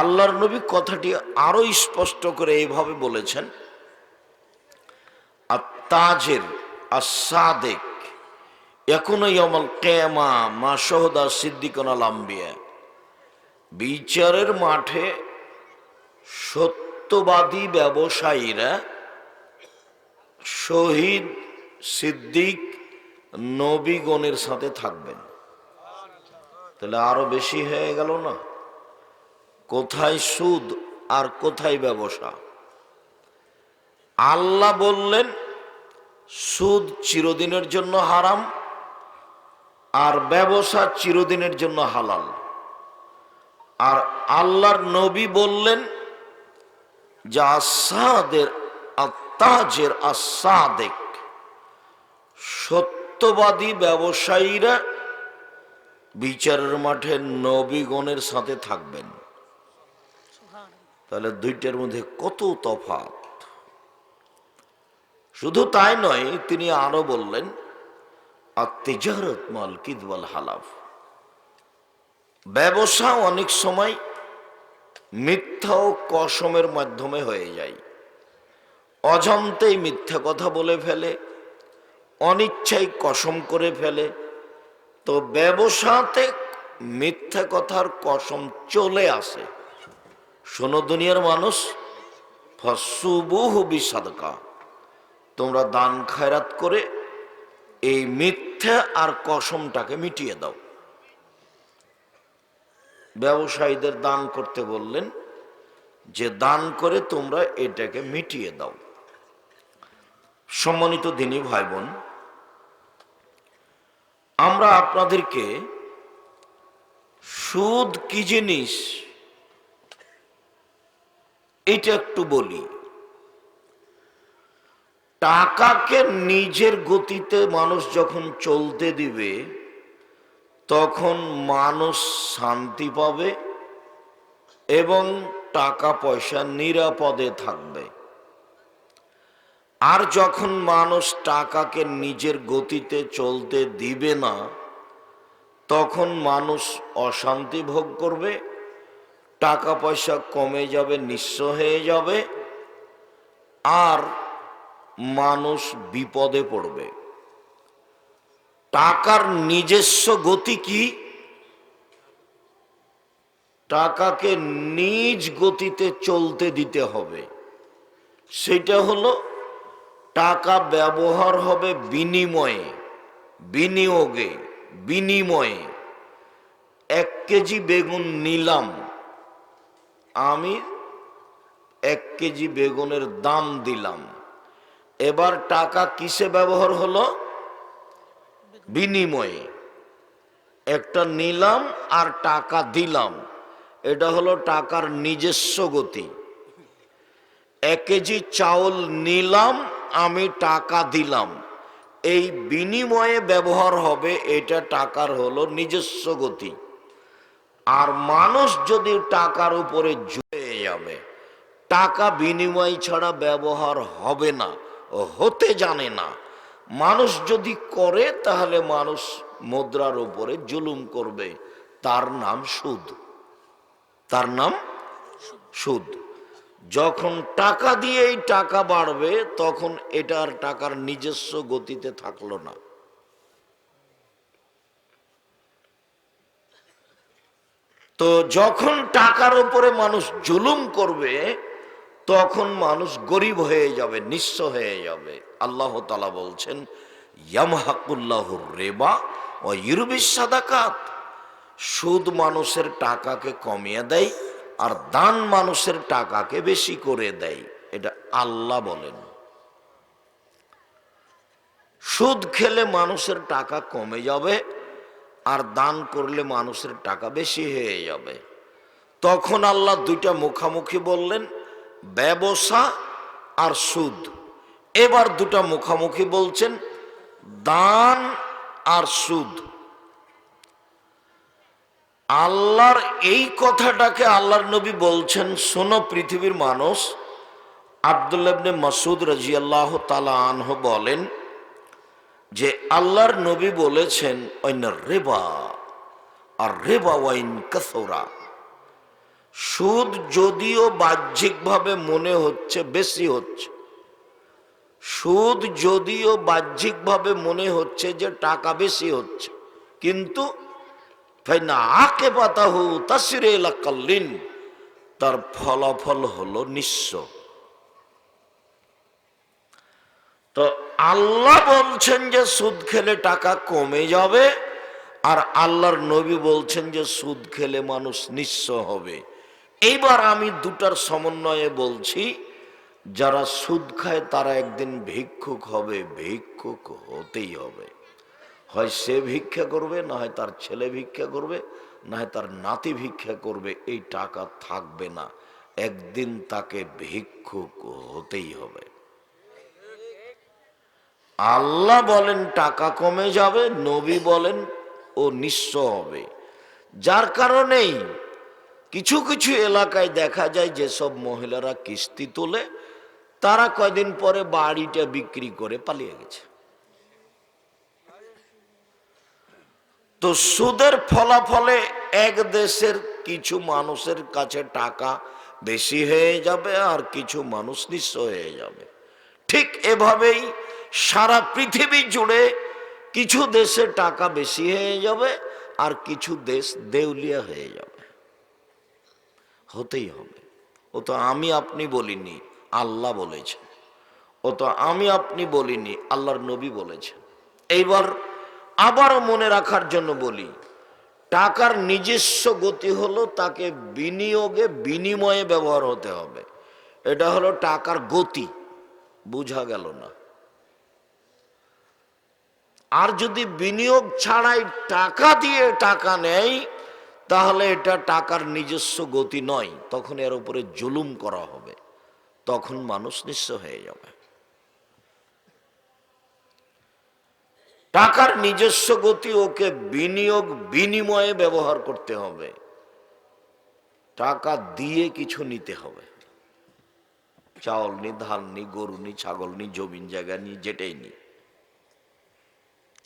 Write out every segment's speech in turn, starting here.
আল্লাহর নবী কথাটি আরও স্পষ্ট করে এইভাবে বলেছেন আর তাজের আসাদেক এখনও আমল কেমা মা সহদা সিদ্দিকনা লাম্বিয়া বিচারের মাঠে সত্যবাদী ব্যবসায়ীরা শহীদ সিদ্দিক নবীগণের সাথে থাকবেন। তাহলে আরও বেশি হয়ে গেল না? কোথায় সুদ আর কোথায় ব্যবসা? আল্লাহ বললেন, সুদ চিরদিনের জন্য হারাম আর ব্যবসা চিরদিনের জন্য হালাল। আর আল্লাহর নবী বললেন, যে আসাদের আত্মাজের আসাদেক, সত্যবাদী ব্যবসায়ীরা বিচারের মাঠে নবীগণের সাথে থাকবেন। তাহলে দুইটার মধ্যে কত তফাৎ? শুধু তাই নয়, তিনি আরও বললেন আর তেজারত মাল কিদওয়াল হালাফ। ব্যবসা অনেক সময় মিথ্যা ও কসমের মাধ্যমে হয়ে যায়। অজান্তেই মিথ্যা কথা বলে ফেলে, অনিচ্ছায় কসম করে ফেলে। তো ব্যবসাতে মিথ্যা কথার কসম চলে আসে। শোনো, দুনিয়ার মানুষ বিসাদকা। তোমরা দান খায়রাত করে এই মিথ্যা আর কসমটাকে মিটিয়ে দাও। ব্যবসায়ীদের দান করতে বললেন, যে দান করে তোমরা এটাকে মিটিয়ে দাও। সম্মানিত দিনী ভাই বোন আমরা আপনাদেরকে সুদ কি জিনিস এটা একটু বলি। টাকাকে নিজের গতিতে মানুষ যখন চলতে দিবে, তখন মানুষ শান্তি পাবে এবং টাকা পয়সা নিরাপদে থাকবে। আর যখন মানুষ টাকাকে নিজের গতিতে চলতে দিবে না, তখন মানুষ অশান্তি ভোগ করবে টাকা পয়সা কমে যাবে, নিঃস্ব হয়ে যাবে, আর মানুষ বিপদে পড়বে। টাকার নিজস্ব গতি কি? টাকাকে নিজ গতিতে চলতে দিতে হবে। সেটা হলো, টাকা ব্যবহার হবে বিনিময়ে, বিনিয়োগে, বিনিময়ে। এক কেজি বেগুন নিলাম আমি এক কেজি বেগুনের দাম দিলাম। এবার টাকা কিসে ব্যবহার হলো? বিনিময়ে। একটা নিলাম আর টাকা দিলাম। এটা হলো টাকার নিজস্ব গতি। এক কেজি চাউল নিলাম, আমি টাকা দিলাম। এই বিনিময়ে ব্যবহার হবে, এটা টাকার হলো নিজস্ব গতি। আর মানুষ যদি টাকার উপরে জুড়ে যাবে, টাকা বিনিময় ছাড়া ব্যবহার হবে না, হতে জানে না। মানুষ যদি করে, তাহলে মানুষ মুদ্রার উপরে জুলুম করবে। তার নাম সুদ। তার নাম সুদ। যখন টাকা দিয়ে এই টাকা বাড়বে, তখন এটার টাকার নিজস্ব গতিতে থাকল না। তো যখন টাকার উপরে মানুষ জুলুম করবে, তখন মানুষ গরিব হয়ে যাবে, নিঃস্ব হয়ে যাবে। আল্লাহ তালা বলছেন ইয়ামহাকুল্লাহুর রেবা ও ইউরবিস সাদাকাত। সুদ মানুষের টাকাকে কমিয়ে দেয় আর দান মানুষের টাকাকে বেশি করে দেয়। এটা আল্লাহ বলেন। সুদ খেলে মানুষের টাকা কমে যাবে আর দান করলে মানুষের টাকা বেশি হয়ে যাবে। তখন আল্লাহ দুইটা মুখামুখি বললেন, ব্যবসা আর সুদ। এবার দুটা মুখামুখি বলছেন, দান আর সুদ। আল্লাহর এই কথাটাকে আল্লাহর নবী বলছেন, শোনো পৃথিবীর মানুষ। আবদুল্লাবনে মাসুদ রাজিয়াল্লাহ তালা আনহ বলেন যে আল্লাহর নবী বলেছেন অন্য রেবা, আর রেবা ওয়াইন কাসৌরা সুদ যদিও বাহ্যিকভাবে মনে হচ্ছে, বেশি হচ্ছে। সুদ যদিও বাহ্যিকভাবে মনে হচ্ছে যে টাকা বেশি হচ্ছে, কিন্তু আকে পাতাহু তাসিরে এলাকাল্লিন তার ফলাফল হলো নিঃস্ব। তো আল্লাহ বলছেন যে সুদ খেলে টাকা কমে যাবে, আর আল্লাহর নবী বলছেন যে সুদ খেলে মানুষ নিঃস্ব হবে। এইবার আমি দুটার সমন্বয়ে বলছি, যারা সুদ খায় তারা একদিন ভিক্ষুক হবে, ভিক্ষুক হতেই হবে। হয় সে ভিক্ষা করবে, না হয় তার ছেলে ভিক্ষা করবে, না হয় তার নাতি ভিক্ষা করবে, এই টাকা থাকবে না। একদিন তাকে ভিক্ষুক হতেই হবে। আল্লাহ বলেন টাকা কমে যাবে, নবী বলেন ও নিঃস্ব হবে। যার কারণেই কিছু কিছু এলাকায় দেখা যায় যেসব মহিলারা কিস্তি তোলে, তারা কয়দিন পরে বাড়িটা বিক্রি করে পালিয়ে গেছে। তো সুদের ফলাফলে এক দেশের কিছু মানুষের কাছে টাকা বেশি হয়ে যাবে আর কিছু মানুষ নিঃস্ব হয়ে যাবে। ঠিক এভাবেই সারা পৃথিবী জুড়ে কিছু দেশে টাকা বেশি হয়ে যাবে আর কিছু দেশ দেউলিয়া হয়ে যাবে। হতেই হবে। ও তো আমি আপনি বলিনি, আল্লাহ বলেছেন। ও তো আমি আপনি বলিনি, আল্লাহর নবী বলেছেন। এইবার আবারও মনে রাখার জন্য বলি, টাকার নিজস্ব গতি হলো তাকে বিনিয়োগে বিনিময়ে ব্যবহার হতে হবে। এটা হলো টাকার গতি, বুঝা গেল না। আর যদি বিনিয়োগ ছাড়াই টাকা দিয়ে টাকা নেয়, তাহলে এটা টাকার নিজস্ব গতি নয়, তখন এর উপরে জুলুম করা হবে, তখন মানুষ নিঃস্ব হয়ে যাবে। টাকার নিজস্ব গতি, ওকে বিনিয়োগ বিনিময়ে ব্যবহার করতে হবে, টাকা দিয়ে কিছু নিতে হবে। চাউল নি, ধান নি, গরু নি, ছাগল নি, জমিন জায়গা নি, যেটাই নি।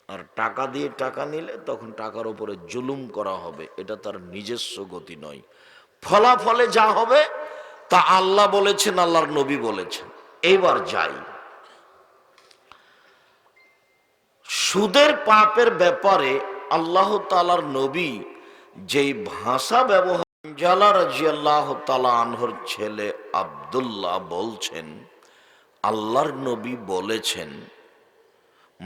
আর টাকা দিয়ে টাকা নিলে তখন টাকার উপরে জুলুম করা হবে, এটা তার নিজস্ব গতি নয়। ফলাফলে যা হবে তা আল্লাহ বলেছেন, আল্লাহর নবী বলেছেন। এইবার যাই। সুদের পাপের ব্যাপারে আল্লাহ তালার নবী যেই ভাষা ব্যবহার জালা রাজিয়াল্লাহ তালা আনহর ছেলে আবদুল্লাহ বলছেন, আল্লাহর নবী বলেছেন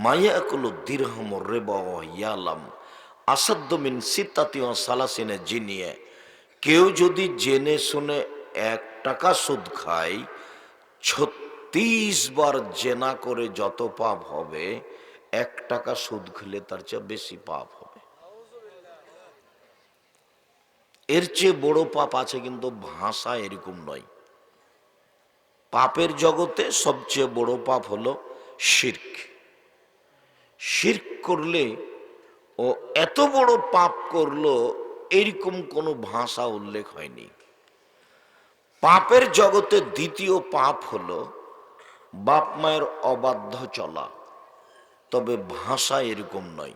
মায়াকুলু দিরহম রেবা ইয়ালাম। আসাদ্দমিন সিতাতীয় সালাসিনে জিনিয়ে। কেউ যদি জেনে শুনে এক টাকা সুদ খায়, ছত্রিশ বার জেনা করে যত পাপ হবে, এক টাকা সুদ খেলে তার চেয়ে বেশি পাপ হবে। এর চেয়ে বড় পাপ আছে কিন্তু ভাষা এরকম নয়। পাপের জগতে সবচেয়ে বড় পাপ হলো শির্ক। শির্ক করলে ও এত বড় পাপ করল, এরকম কোনো ভাষা উল্লেখ হয়নি। পাপের জগতে দ্বিতীয় পাপ হলো বাপ মায়ের অবাধ্য চলা। তবে ভাষা এরকম নয়।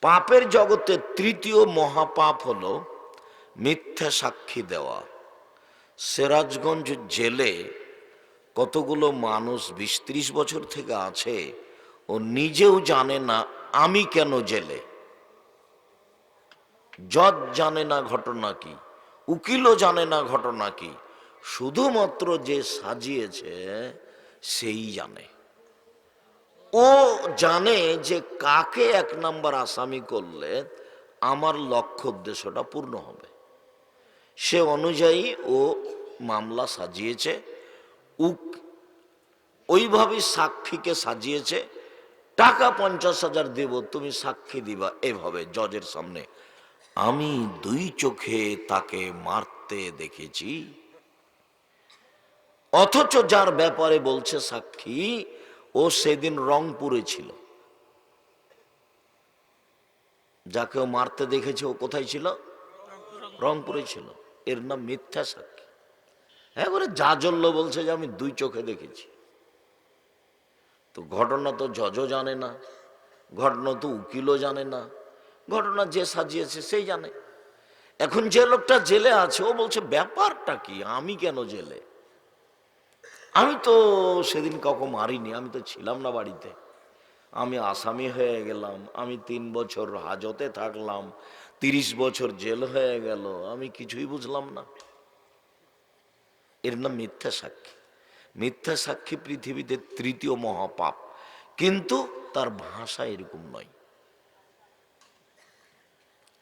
পাপের জগতে তৃতীয় মহাপাপ হল মিথ্যা সাক্ষী দেওয়া। সিরাজগঞ্জ জেলে কতগুলো মানুষ বিশ ত্রিশ বছর থেকে আছে ও নিজেও জানে না আমি কেন জেলে। জজ জানে না ঘটনা কি, উকিলও জানে না ঘটনা কি, শুধুমাত্র যে সাজিয়েছে সেই জানে। ও জানে যে কাকে এক নাম্বার আসামি করলে আমার লক্ষ্য উদ্দেশ্যটা পূর্ণ হবে। সে অনুযায়ী ও মামলা সাজিয়েছে, উক ওইভাবে সাক্ষীকে সাজিয়েছে টাকা পঞ্চাশ হাজার দেব, তুমি সাক্ষী দিবা। এভাবে জজের সামনে। আমি দুই চোখে তাকে মারতে দেখেছি। অথচ যার ব্যাপারে বলছে সাক্ষী, ও সেদিন রংপুরে ছিল। যাকে ও মারতে দেখেছে, ও কোথায় ছিল? রংপুরে ছিল। এর নাম মিথ্যা সাক্ষী। একবারে জাজল্য বলছে যে আমি দুই চোখে দেখেছি। তো ঘটনা তো জজও জানে না, ঘটনা তো উকিলও জানে না, ঘটনা যে সাজিয়েছে সেই জানে। এখন যে লোকটা জেলে আছে, ও বলছে, ব্যাপারটা কি? আমি কেন জেলে? আমি তো সেদিন কাউকে মারিনি, আমি তো ছিলাম না বাড়িতে। আমি আসামি হয়ে গেলাম, আমি তিন বছর হাজতে থাকলাম, তিরিশ বছর জেল হয়ে গেল, আমি কিছুই বুঝলাম না। এর নাম মিথ্যা সাক্ষী। মিথ্যা সাক্ষী পৃথিবীতে তৃতীয় মহাপাপ। কিন্তু তার ভাষা এরকম নয়।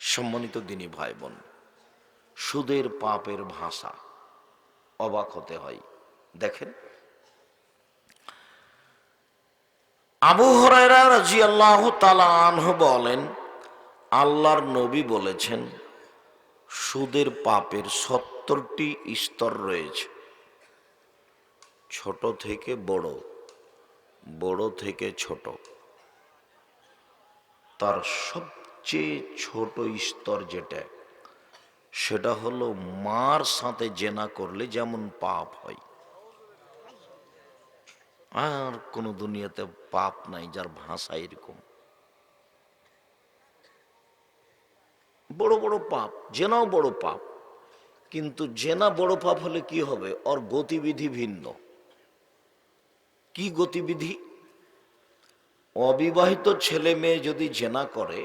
সম্মানিত দিনী ভাই বোন সুদের পাপের ভাষা অবাক হতে হয়। দেখেন, আবু হরাইরা বলেন, আল্লাহর নবী বলেছেন, সুদের পাপের সত্তরটি স্তর রয়েছে। ছোট থেকে বড় বড় থেকে ছোট। তার সবচেয়ে ছোট স্তর যেটা, সেটা হলো মার সাথে জেনা করলে যেমন পাপ হয়। আর কোনো দুনিয়াতে পাপ নাই যার ভাষা এরকম। বড় বড় পাপ, জেনাও বড় পাপ, কিন্তু জেনা বড় পাপ হলে কি হবে? ওর গতিবিধি ভিন্ন। কি গতিবিধি? অবিবাহিত ছেলে মেয়ে যদি জেনা করে,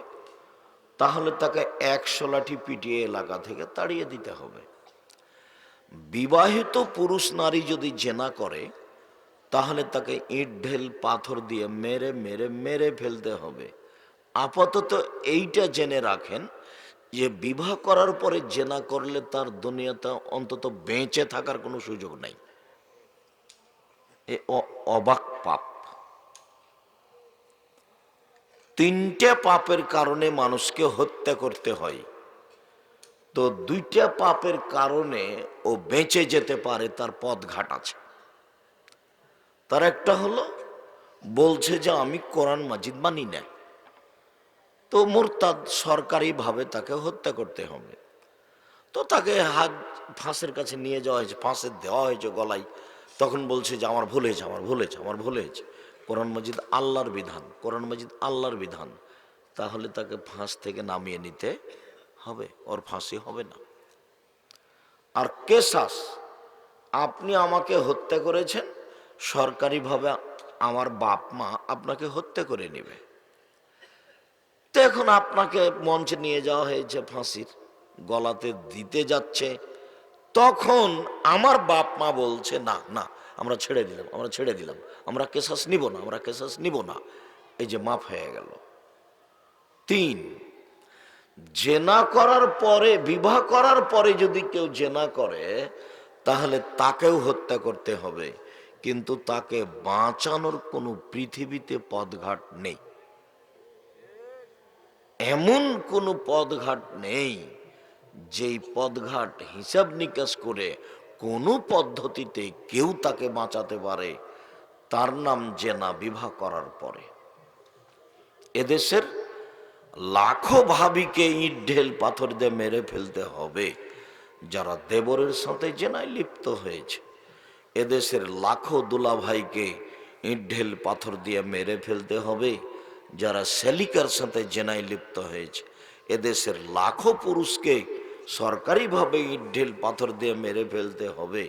তাহলে তাকে একশো লাঠি পিটিয়ে এলাকা থেকে তাড়িয়ে দিতে হবে। বিবাহিত পুরুষ নারী যদি জেনা করে, তাহলে তাকে ইট ঢেল পাথর দিয়ে মেরে মেরে মেরে ফেলতে হবে। আপাতত এইটা জেনে রাখেন যে বিবাহ করার পরে জেনা করলে তার দুনিয়াতে অন্তত বেঁচে থাকার কোনো সুযোগ নাই। এ অবাক পাপ। তিনটে পাপের কারণে মানুষকে হত্যা করতে হয়। তো দুইটা পাপের কারণে ও বেঁচে যেতে পারে, তার পথ ঘাট আছে। তার একটা হলো, বলছে যে আমি কোরআন মাজিদ মানি না। তো মোরতাদ সরকারিভাবে তাকে হত্যা করতে হবে। তো তাকে হাত ফাঁসের কাছে নিয়ে যাওয়া হয়েছে ফাঁসে দেওয়া হয়েছে গলায়। তখন বলছে যে, আমার ভুল হয়েছে, আমার ভুল হয়েছে, আমার ভুল হয়েছে। কোরআন মজিদ আল্লাহর বিধান, কোরআন মজিদ আল্লাহর বিধান। তাহলে তাকে ফাঁস থেকে নামিয়ে নিতে হবে, ওর ফাঁসি হবে না। আর কেসাস, আপনি আমাকে হত্যা করেছেন, সরকারিভাবে আমার বাপ মা আপনাকে হত্যা করে নেবে। তো এখন আপনাকে মঞ্চে নিয়ে যাওয়া হয়েছে ফাঁসির, গলাতে দিতে যাচ্ছে তখন আমার বাপ মা বলছে, না না, আমরা ছেড়ে দিলাম, আমরা ছেড়ে দিলাম, আমরা কেসাস নিব না, আমরা কেসাস নিব না। এই যে মাফ হয়ে গেল। তিন, জেনা করার পরে, বিবাহ করার পরে যদি কেউ জেনা করে, তাহলে তাকেও হত্যা করতে হবে। কিন্তু তাকে বাঁচানোর কোনো পৃথিবীতে পদঘাট নেই। এমন কোনো পদঘাট নেই যেই পদঘাট হিসাব নিকাশ করে কোনো পদ্ধতিতে কেউ তাকে বাঁচাতে পারে, তার নাম জেনা বিবাহ করার পরে। এদেশের লাখো ভাবিকে ইট, ঢেল, পাথর দিয়ে মেরে ফেলতে হবে, যারা দেবরের সাথে জেনায় লিপ্ত হয়েছে। এদেশের লাখো দুলাভাইকে ইট, ঢেল, পাথর দিয়ে মেরে ফেলতে হবে, যারা সেলিকার সাথে জেনায় লিপ্ত হয়েছে। এদেশের লাখো পুরুষকে সরকারিভাবে ইট ঢেল পাথর দিয়ে মেরে ফেলতে হবে।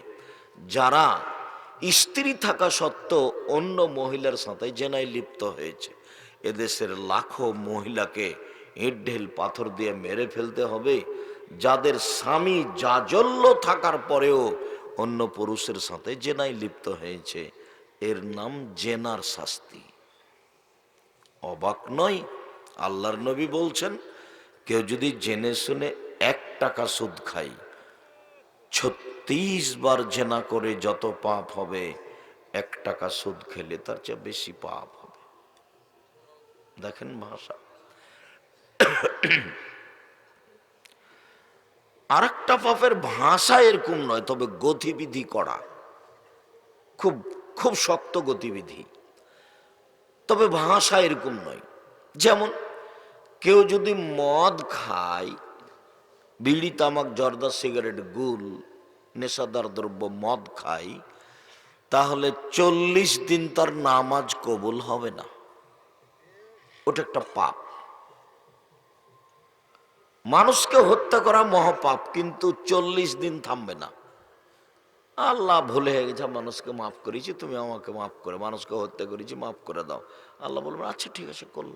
যারা স্ত্রী থাকা সত্ত্বেও অন্য মহিলার সাথে জেনায় লিপ্ত হয়েছে, এদেশের লাখো মহিলাকে ইট পাথর দিয়ে মেরে ফেলতে হবে। যাদের স্বামী জাজল্য থাকার পরেও অন্য পুরুষের সাথে জেনায় লিপ্ত হয়েছে, এর নাম জেনার শাস্তি। অবাক নয়, আল্লাহর নবী বলছেন, কেউ যদি জেনে শুনে টাকা সুদ খাই। ছত্রিশ বার জেনা করে যত পাপ হবে, এক টাকা সুদ খেলে তার চেয়ে বেশি পাপ হবে। দেখেন ভাষা। আর একটা পাপের ভাষা এরকম নয়, তবে গতিবিধি করা। খুব খুব শক্ত গতিবিধি। তবে ভাষা এরকম নয়। যেমন কেউ যদি মদ খায় বিড়ি, তামাক, জর্দা, সিগারেট, গুল, নেশাদার দ্রব্য, মদ খাই, তাহলে চল্লিশ দিন তার নামাজ কবুল হবে না। ওটা একটা পাপ। মানুষকে হত্যা করা মহাপাপ, কিন্তু চল্লিশ দিন থামবে না। আল্লাহ ভুলে হয়ে গেছে, মানুষকে মাফ করেছি, তুমি আমাকে মাফ করে, মানুষকে হত্যা করেছি, মাফ করে দাও। আল্লাহ বলবেন আচ্ছা ঠিক আছে করল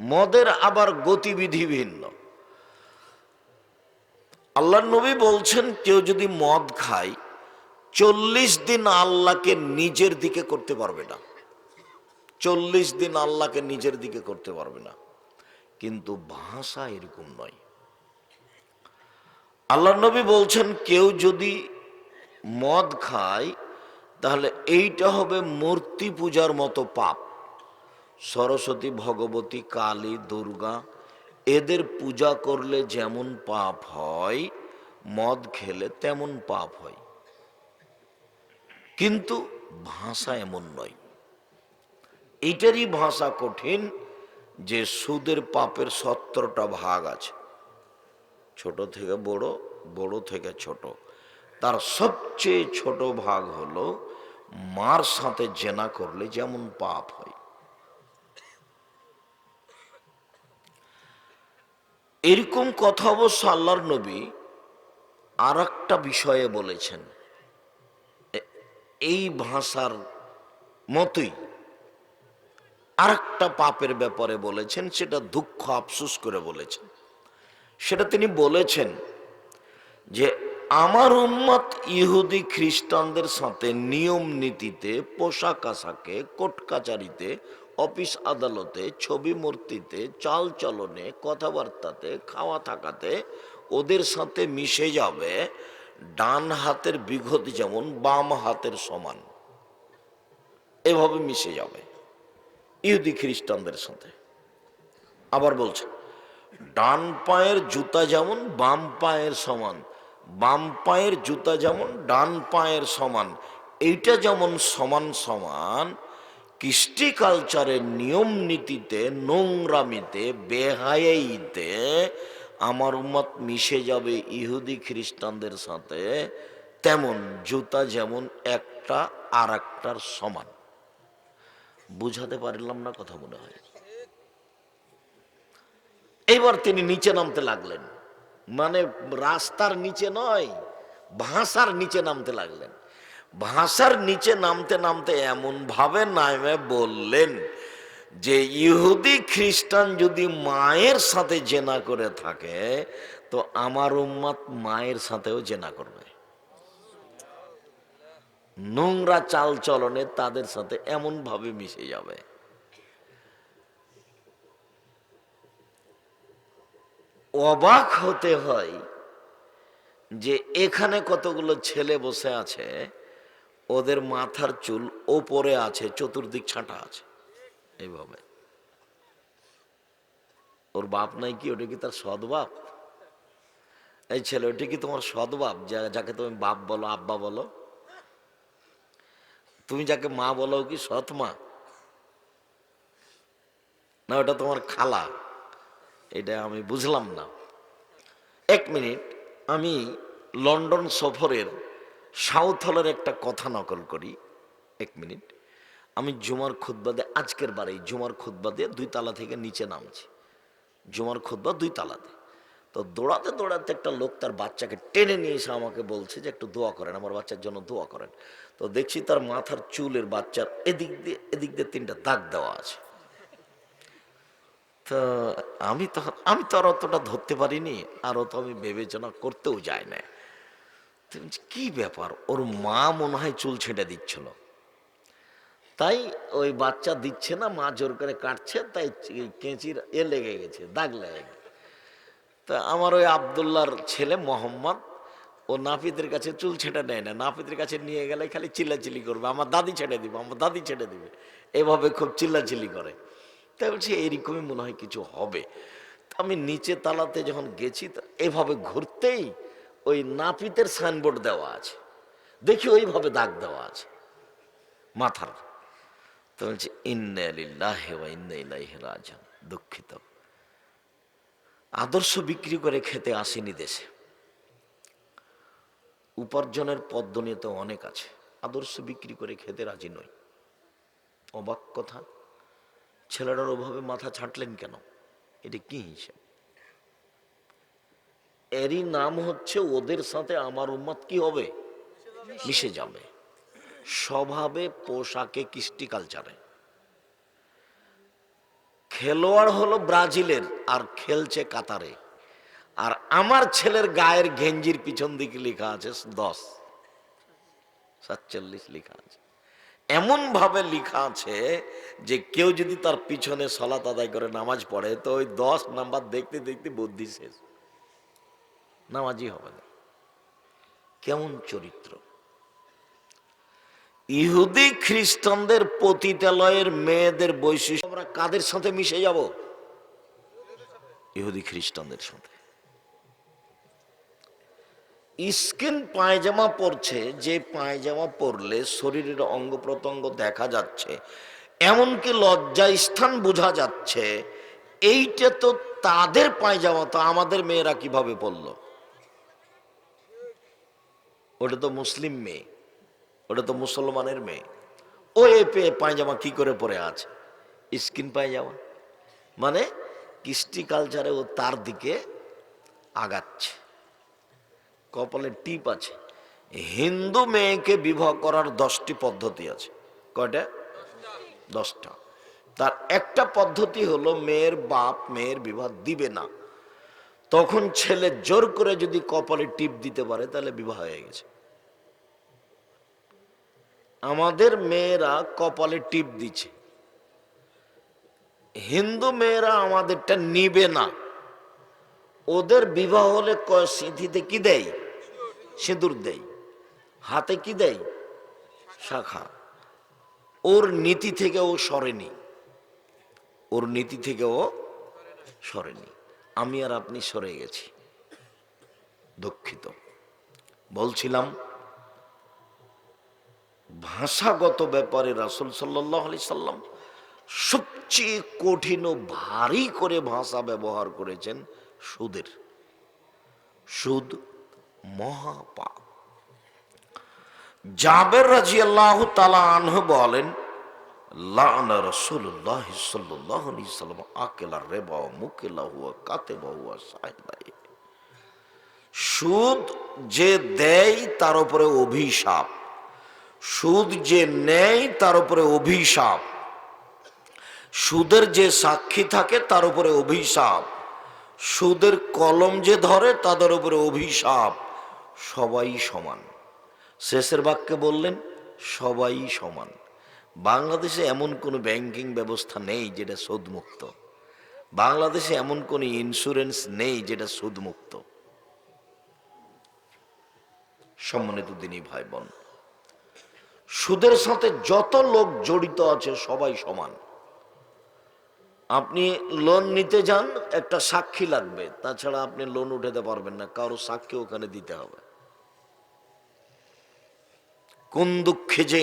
মদের আবার গতিবিধি ভিন্ন। আল্লাহ নবী বলছেন, কেউ যদি মদ খায়, চল্লিশ দিন আল্লাহকে নিজের দিকে করতে পারবে না। চল্লিশ দিন আল্লাহকে নিজের দিকে করতে পারবে না। কিন্তু ভাষা এরকম নয়। আল্লাহ নবী বলছেন, কেউ যদি মদ খায়, তাহলে এইটা হবে মূর্তি পূজার মতো পাপ। সরস্বতী, ভগবতী, কালী, দুর্গা, এদের পূজা করলে যেমন পাপ হয়, মদ খেলে তেমন পাপ হয়। কিন্তু ভাষা এমন নয়। এটারই ভাষা কঠিন যে সুদের পাপের সত্তরটা ভাগ আছে। ছোট থেকে বড় বড় থেকে ছোট। তার সবচেয়ে ছোট ভাগ হলো মার সাথে জেনা করলে যেমন পাপ হয়। এরকম কথা অবশ্য আল্লাহর নবী আর একটা বিষয়ে বলেছেন। এই ভাষার মতোই আর একটা পাপের ব্যাপারে বলেছেন, সেটা দুঃখ আফসুস করে বলেছেন। সেটা তিনি বলেছেন যে, আমার উম্মত ইহুদি খ্রিস্টানদের সাথে নিয়ম নীতিতে, পোশাক আশাকে কোর্ট কাচারিতে অফিস আদালতে, ছবি মূর্তিতে চাল চলনে কথাবার্তাতে, খাওয়া থাকাতে ওদের সাথে মিশে যাবে ডান হাতের বিঘত যেমন বাম হাতের সমান। এভাবে মিশে যাবে ইহুদি খ্রিস্টানদের সাথে। আবার বলছে, ডান পায়ের জুতা যেমন বাম পায়ের সমান, বাম পায়ের জুতা যেমন ডান পায়ের সমান, এইটা যেমন সমান সমান কৃষ্টি কালচারের নিয়ম নীতিতে, নোংরামিতে, বেহায়াইতে আমার উম্মত মিশে যাবে ইহুদি খ্রিস্টানদের সাথে, তেমন জুতা যেমন একটা আর একটার সমান। বুঝাতে পারলাম না কথা মনে হয়। এবার তিনি নিচে নামতে লাগলেন। মানে রাস্তার নিচে নয়, ভাষার নিচে নামতে লাগলেন। ভাষার নিচে নামতে নামতে এমন ভাবে নামে বললেন যে ইহুদি খ্রিস্টান যদি মায়ের সাথে জেনা করে থাকে, তো আমার উম্মাত মায়ের সাথেও জেনা করবে। নোংরা চাল চলনে তাদের সাথে এমন ভাবে মিশে যাবে। অবাক হতে হয় যে এখানে কতগুলো ছেলে বসে আছে ওদের মাথার চুল ওপরে আছে, চতুর্দিক ছাঁটা আছে। এইভাবে। ওর বাপ নাই কি? ওটা কি তার সদবাপ এই ছেলে, ওটা কি তোমার সদবাপ যাকে তুমি বাপ বলো, আব্বা বলো? তুমি যাকে মা বলো কি সৎ মা? না, ওটা তোমার খালা। এটা আমি বুঝলাম না। এক মিনিট, আমি লন্ডন সফরের সাউথ হলের একটা কথা নকল করি। এক মিনিট। আমি জুমার খুদ্বাদে আজকের বারে জুমার খুদ্বাদে দুই তালা থেকে নিচে নামছি। জুমার খুদ্া দুই তালাতে। তো দৌড়াতে দৌড়াতে একটা লোক তার বাচ্চাকে টেনে নিয়ে এসে আমাকে বলছে যে একটু দোয়া করেন, আমার বাচ্চার জন্য দোয়া করেন। তো দেখছি তার মাথার চুলের বাচ্চার এদিক দিয়ে এদিক দিয়ে তিনটা দাগ দেওয়া আছে। তো আমি তো আমি তো আর অতটা ধরতে পারিনি, আর অত আমি বিবেচনা করতেও যাই না কি ব্যাপার, ওর মা মনে হয় চুল ছেঁটে দিচ্ছিল। তাই ওই বাচ্চা দিচ্ছে না, মা জোর করে কাটছে, তাই কেঁচির এ লেগে গেছে, দাগ লেগে গেছে। তা আমার ওই আবদুল্লার ছেলে মোহাম্মদ, ও নাপিতের কাছে চুল ছেঁটে নেয় না, নাপিতের কাছে নিয়ে গেলে খালি চিল্লাচিল্লি করবে, আমার দাদি ছেড়ে দিবে, আমার দাদি ছেড়ে দিবে, এভাবে খুব চিল্লাচিল্লি করে। তাই বলছি এইরকমই মনে হয় কিছু হবে। আমি নিচে তালাতে যখন গেছি এভাবে ঘুরতেই ওই নাপিতের সাইনবোর্ড দেওয়া আছে। দেখি ওইভাবে দাগ দেওয়া আছে। মাথার। তো বলছি ইন্নালিল্লাহি ওয়া ইন্না ইলাইহি রাজিউন। দুঃখিত। আদর্শ বিক্রি করে খেতে আসেনি দেশে। উপার্জনের পদ্ধতি তো অনেক আছে। আদর্শ বিক্রি করে খেতে রাজি নই। অবাক কথা। ছেলেটার ওভাবে মাথা ছাঁটলেন কেন? এটা কি হিসাব? এরই নাম হচ্ছে ওদের সাথে আমার উম্মত কি হবে? মিশে যাবে। স্বভাবে পোশাকে কৃষ্টি কালচারে। খেলোয়াড় হলো ব্রাজিলের আর খেলছে কাতারে। আর আমার ছেলের গায়ের গেঞ্জির পিছন দিকে লেখা আছে দশ। সাতচল্লিশ লেখা আছে। এমন ভাবে লেখা আছে যে কেউ যদি তার পিছনে সলাত আদায় করে, নামাজ পড়ে, তো ওই দশ নাম্বার দেখতে দেখতে বুদ্ধি শেষ। নামাজই হবে না। কেমন চরিত্র? ইহুদি খ্রিস্টানদের পতিতালয়ের মেয়েদের বৈশিষ্ট্য আমরা কাদের সাথে মিশে যাব? ইহুদি খ্রিস্টানদের সাথে। স্কিন পায়জামা পরছে, যে পায়জামা পরলে শরীরের অঙ্গ প্রত্যঙ্গ দেখা যাচ্ছে, এমনকি লজ্জা স্থান বোঝা যাচ্ছে। এইটা তো তাদের পায়জামা, তো আমাদের মেয়েরা কীভাবে পরলো? ওটা তো মুসলিম মেয়ে, ওটা তো মুসলমানের মেয়ে। ও এ পেয়ে পায়জামা কি করে পরে আছে? স্কিন পায়জামা। মানে কৃষ্টি কালচারে ও তার দিকে আগাচ্ছে। কপালে টিপ আছে। হিন্দু মেয়েকে বিবাহ করার দশটি পদ্ধতি আছে। কয়টা? দশটা। তার একটা পদ্ধতি হলো মেয়ের বাপ মেয়ের বিবাহ দিবে না। তখন ছেলে জোর করে যদি কপালে টিপ দিতে পারে, তাহলে বিবাহ হয়ে গেছে। আমাদের মেয়েরা কপালে টিপ দিচ্ছে। হিন্দু মেয়েরা আমাদেরটা নিবে না। ওদের বিবাহ হলে সিঁথিতে কি দেয়? সিঁদুর দেয়। হাতে কি দেয়? শাখা। ওর নীতি থেকে ও সরেনি। ওর নীতি থেকে ও সরেনি। আমি আর আপনি সরে গেছি। দুঃখিত। বলছিলাম ভাষাগত ব্যাপারে রাসুল সাল্লাহ আলি সাল্লাম সবচেয়ে কঠিন ও ভারী করে ভাষা ব্যবহার করেছেন সুদের। সুদ মহাপাপ। জাবের রাজি আল্লাহ আনহ বলেন সুদ যে দেয় তার উপরে অভিশাপ। সুদ যে নেয়, তার উপরে অভিশাপ। সুদের যে সাক্ষী থাকে, তার উপরে অভিশাপ। সুদের কলম যে ধরে, তাদের উপরে অভিশাপ। সবাই সমান। শেষের বাক্যে বললেন, সবাই সমান। বাংলাদেশে এমন কোনো ব্যাংকিং ব্যবস্থা নেই যেটা সুদমুক্ত। বাংলাদেশে এমন কোনো ইন্স্যুরেন্স নেই যেটা সুদমুক্ত। সম্মানিত দিনী ভাই বোন সুদের সাথে যত লোক জড়িত আছে, সবাই সমান। আপনি লোন নিতে যান, একটা সাক্ষী লাগবে। তাছাড়া আপনি লোন উঠাতে পারবেন না, কারও সাক্ষী ওখানে দিতে হবে। কোন দুঃখে যে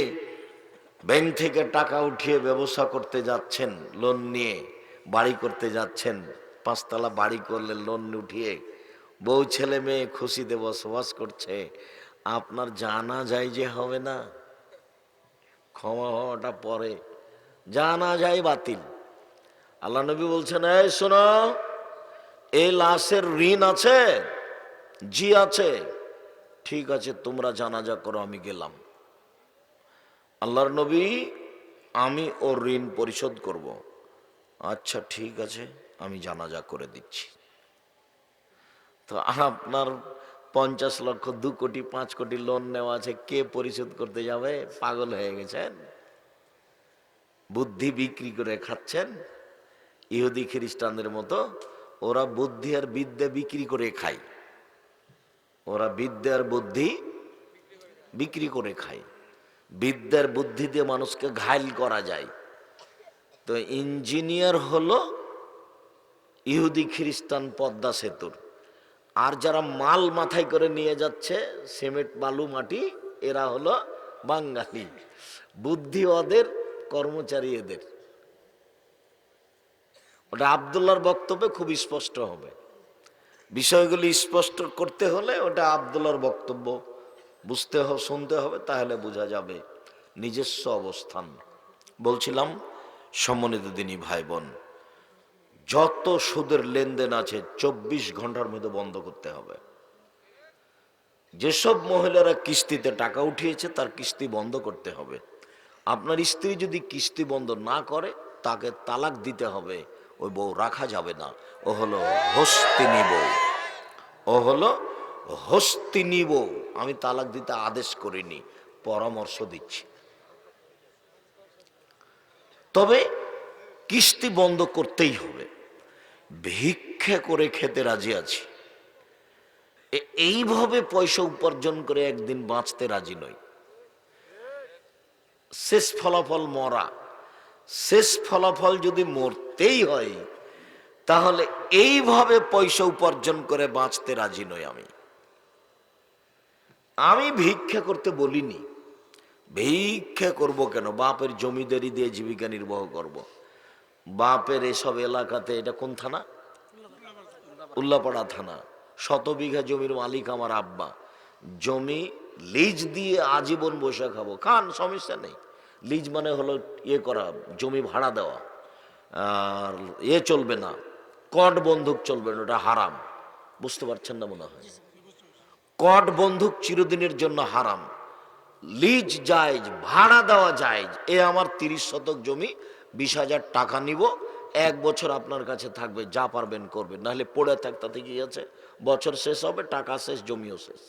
ব্যাংক থেকে টাকা উঠিয়ে ব্যবসা করতে যাচ্ছেন লোন নিয়ে বাড়ি করতে যাচ্ছেন, পাঁচতলা বাড়ি করলে লোন উঠিয়ে বউ, ছেলে, মেয়ে খুশিতে বসবাস করছে, আপনার জানা যায় যে হবে না? ক্ষমা হওয়াটা পরে। জানা যায় বাতিল। আল্লাহ নবী বলছেন, এই শোনো এই লাশের ঋণ আছে, জি আছে। ঠিক আছে, তোমরা জানাজা করো, আমি গেলাম। আল্লাহর নবী, আমি ওর ঋণ পরিশোধ করব। আচ্ছা ঠিক আছে, আমি জানাজা করে দিচ্ছি। তো আপনার পঞ্চাশ লক্ষ, দু কোটি, পাঁচ কোটি লোন নেওয়া আছে, কে পরিশোধ করতে যাবে? পাগল হয়ে গেছেন। বুদ্ধি বিক্রি করে খাচ্ছেন। ইহুদি খ্রিস্টানদের মতো, ওরা বুদ্ধি আর বিদ্যা বিক্রি করে খায়। ওরা বিদ্যা আর বুদ্ধি বিক্রি করে খায়। বিদ্যার বুদ্ধি দিয়ে মানুষকে ঘাইল করা যায়। তো ইঞ্জিনিয়ার হলো ইহুদি খ্রিস্টান পদ্মা সেতুর। আর যারা মাল মাথায় করে নিয়ে যাচ্ছে, সিমেন্ট, বালু, মাটি, এরা হলো বাঙালি। বুদ্ধি ওদের, কর্মচারী এদের। ওটা আবদুল্লার বক্তব্যে খুব স্পষ্ট হবে। বিষয়গুলি স্পষ্ট করতে হলে ওটা আবদুল্লার বক্তব্য। বুঝতে হবে শুনতে হবে, তাহলে বোঝা যাবে নিজস্ব অবস্থান। বলছিলাম, সম্মানিত দিনী ভাই বোন যত সুদের লেনদেন আছে চব্বিশ ঘণ্টার মধ্যে বন্ধ করতে হবে। যেসব মহিলারা কিস্তিতে টাকা উঠিয়েছে, তার কিস্তি বন্ধ করতে হবে। আপনার স্ত্রী যদি কিস্তি বন্ধ না করে, তাকে তালাক দিতে হবে। ওই বউ রাখা যাবে না। ও হলো হস্তিনী বউ। ও হলো হস্তিনী বউ। আমি তালাক দিতে আদেশ করিনি, পরামর্শ দিচ্ছি। তবে কিস্তি বন্ধ করতেই হবে। ভিক্ষে করে খেতে রাজি আছি। এইভাবে পয়সা উপার্জন করে একদিন বাঁচতে রাজি নই। শেষ ফলাফল মরা। শেষ ফলাফল যদি মরতেই হয়, তাহলে এইভাবে পয়সা উপার্জন করে বাঁচতে রাজি নই আমি। আমি ভিক্ষা করতে বলিনি। ভিক্ষা করব কেন? বাপের জমিদারি দিয়ে জীবিকা নির্বাহ করব। বাপের এসব এলাকাতে এটা কোন থানা? উল্লাপাড়া থানা। শত বিঘা জমির মালিক আমার আব্বা। জমি লিজ দিয়ে আজীবন বসে খাব। খান সমস্যা নেই। লিজ মানে হলো ইয়ে করা, জমি ভাড়া দেওয়া। আর এ চলবে না। কট বন্দুক চলবে না, ওটা হারাম। বুঝতে পারছেন না মনে হয়? কট বন্দুক চিরদিনের জন্য হারাম। লিজ জায়জ ভাড়া দেওয়া জায়জ এ আমার তিরিশ শতক জমি বিশ হাজার টাকা নিব, এক বছর আপনার কাছে থাকবে, যা পারবেন করবেন। নাহলে পড়ে থাক, তাতে কি আছে? বছর শেষ হবে, টাকা শেষ, জমিও শেষ।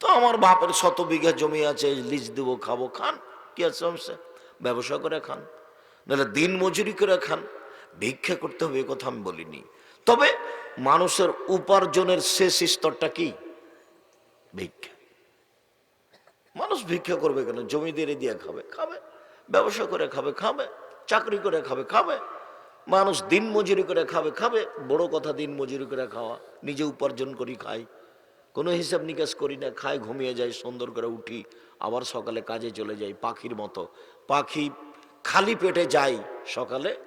তো আমার বাপের শত বিঘা জমি আছে, লিজ দেবো, খাব, খান, কি আছে সমস্যা ব্যবসা করে খান, নাহলে দিন মজুরি করে খান। ভিক্ষা করতে হবে কথা আমি বলিনি। তবে মানুষের উপার্জনের শেষ স্তরটা কি? ভিক্ষা। মানুষ ভিক্ষা করবে কেন? জমি দিয়ে দিয়ে খাবে খাবে। ব্যবসা করে খাবে খাবে, চাকরি করে খাবে খাবে, মানুষ দিন মজুরি করে খাবে খাবে, বড় কথা দিন মজুরি করে খাওয়া, নিজে উপার্জন করি খাই, কোনো হিসাব নিকাশ করি না, খাই, ঘুমিয়ে যাই, সুন্দর করে উঠি, আবার সকালে কাজে চলে যাই, পাখির মতো, পাখি খালি পেটে যাই সকালে